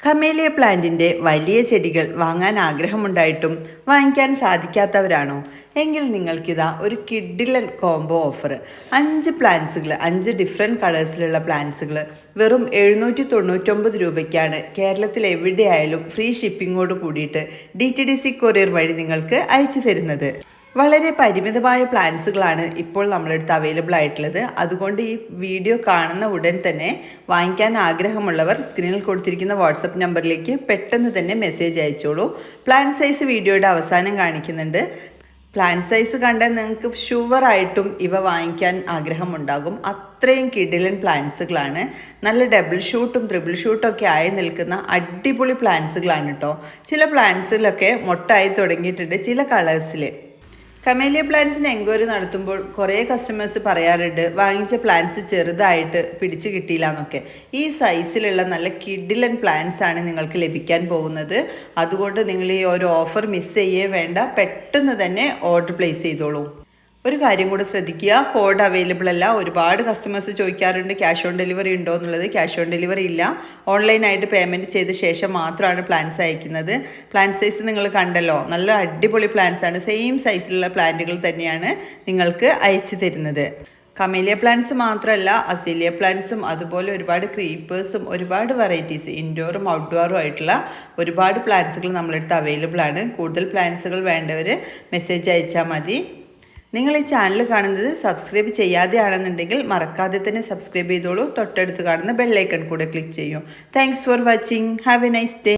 Camellia പ്ലാന്റിന്റെ വലിയ ചെടികൾ വാങ്ങാൻ ആഗ്രഹമുണ്ടായിട്ടും വാങ്ങിക്കാൻ സാധിക്കാത്തവരാണോ? എങ്കിൽ നിങ്ങൾക്കിതാ ഒരു കിഡിലൻ കോംബോ ഓഫർ. അഞ്ച് പ്ലാന്റ്സുകൾ അഞ്ച് ഡിഫറെന്റ് കളേഴ്സിലുള്ള പ്ലാന്റ്സുകൾ വെറും എഴുന്നൂറ്റി തൊണ്ണൂറ്റൊമ്പത് രൂപയ്ക്കാണ് കേരളത്തിൽ എവിടെയായാലും ഫ്രീ ഷിപ്പിങ്ങോട് കൂടിയിട്ട് D T D C courier വഴി നിങ്ങൾക്ക് അയച്ചു തരുന്നത്. വളരെ പരിമിതമായ പ്ലാൻസുകളാണ് ഇപ്പോൾ നമ്മളെടുത്ത് അവൈലബിൾ ആയിട്ടുള്ളത്. അതുകൊണ്ട് ഈ വീഡിയോ കാണുന്ന ഉടൻ തന്നെ വാങ്ങിക്കാൻ ആഗ്രഹമുള്ളവർ സ്ക്രീനിൽ കൊടുത്തിരിക്കുന്ന വാട്സപ്പ് നമ്പറിലേക്ക് പെട്ടെന്ന് തന്നെ മെസ്സേജ് അയച്ചോളൂ. പ്ലാൻ സൈസ് വീഡിയോയുടെ അവസാനം കാണിക്കുന്നുണ്ട്. പ്ലാൻ സൈസ് കണ്ടാൽ നിങ്ങൾക്ക് ഷുവറായിട്ടും ഇവ വാങ്ങിക്കാൻ ആഗ്രഹമുണ്ടാകും. അത്രയും കിഡിലൻ പ്ലാൻസുകളാണ്. നല്ല ഡബിൾ ഷൂട്ടും ത്രിബിൾ ഷൂട്ടും ഒക്കെ ആയി നിൽക്കുന്ന അടിപൊളി പ്ലാൻസുകളാണ് കേട്ടോ ചില പ്ലാൻസുകളൊക്കെ മൊട്ടായി തുടങ്ങിയിട്ടുണ്ട്. ചില കളേഴ്സിൽ കമേലിയ പ്ലാന്റ്സിന് എൻക്വയറി നടത്തുമ്പോൾ കുറേ കസ്റ്റമേഴ്സ് പറയാറുണ്ട് വാങ്ങിച്ച പ്ലാന്റ്സ് ചെറുതായിട്ട് പിടിച്ചു കിട്ടിയില്ല എന്നൊക്കെ. ഈ സൈസിലുള്ള നല്ല കിഡിലൻ പ്ലാന്റ്സ് ആണ് നിങ്ങൾക്ക് ലഭിക്കാൻ പോകുന്നത്. അതുകൊണ്ട് നിങ്ങൾ ഈ ഒരു ഓഫർ മിസ് ചെയ്യേ വേണ്ട. പെട്ടെന്ന് തന്നെ ഓർഡർ പ്ലേസ് ചെയ്തോളൂ. ഒരു കാര്യം കൂടെ ശ്രദ്ധിക്കുക. കോഡ് അവൈലബിൾ അല്ല. ഒരുപാട് കസ്റ്റമേഴ്സ് ചോദിക്കാറുണ്ട് ക്യാഷ് ഓൺ ഡെലിവറി ഉണ്ടോ? എന്നുള്ളത്. ക്യാഷ് ഓൺ ഡെലിവറി ഇല്ല. ഓൺലൈനായിട്ട് പേയ്മെന്റ് ചെയ്ത ശേഷം മാത്രമാണ് പ്ലാൻസ് അയക്കുന്നത്. പ്ലാൻ സൈസ് നിങ്ങൾ കണ്ടല്ലോ. നല്ല അടിപൊളി പ്ലാൻസ് ആണ്. സെയിം സൈസിലുള്ള പ്ലാന്റുകൾ തന്നെയാണ് നിങ്ങൾക്ക് അയച്ചു തരുന്നത്. കമേലിയ പ്ലാന്റ്സ് മാത്രമല്ല അസീലിയ പ്ലാന്റ്സും അതുപോലെ ഒരുപാട് ക്രീപ്പേഴ്സും ഒരുപാട് വെറൈറ്റീസ് ഇൻഡോറും ഔട്ട്ഡോറും ആയിട്ടുള്ള ഒരുപാട് പ്ലാന്റ്സുകൾ നമ്മളടുത്ത് അവൈലബിൾ ആണ്. കൂടുതൽ പ്ലാന്റ്സുകൾ വേണ്ടവർ മെസ്സേജ് അയച്ചാൽ മതി. നിങ്ങൾ ഈ ചാനൽ കാണുന്നത് സബ്സ്ക്രൈബ് ചെയ്യാതെയാണെന്നുണ്ടെങ്കിൽ മറക്കാതെ തന്നെ സബ്സ്ക്രൈബ് ചെയ്തോളൂ. തൊട്ടടുത്ത് കാണുന്ന ബെല്ലൈക്കൺ കൂടെ ക്ലിക്ക് ചെയ്യൂ. Thanks for watching have a nice day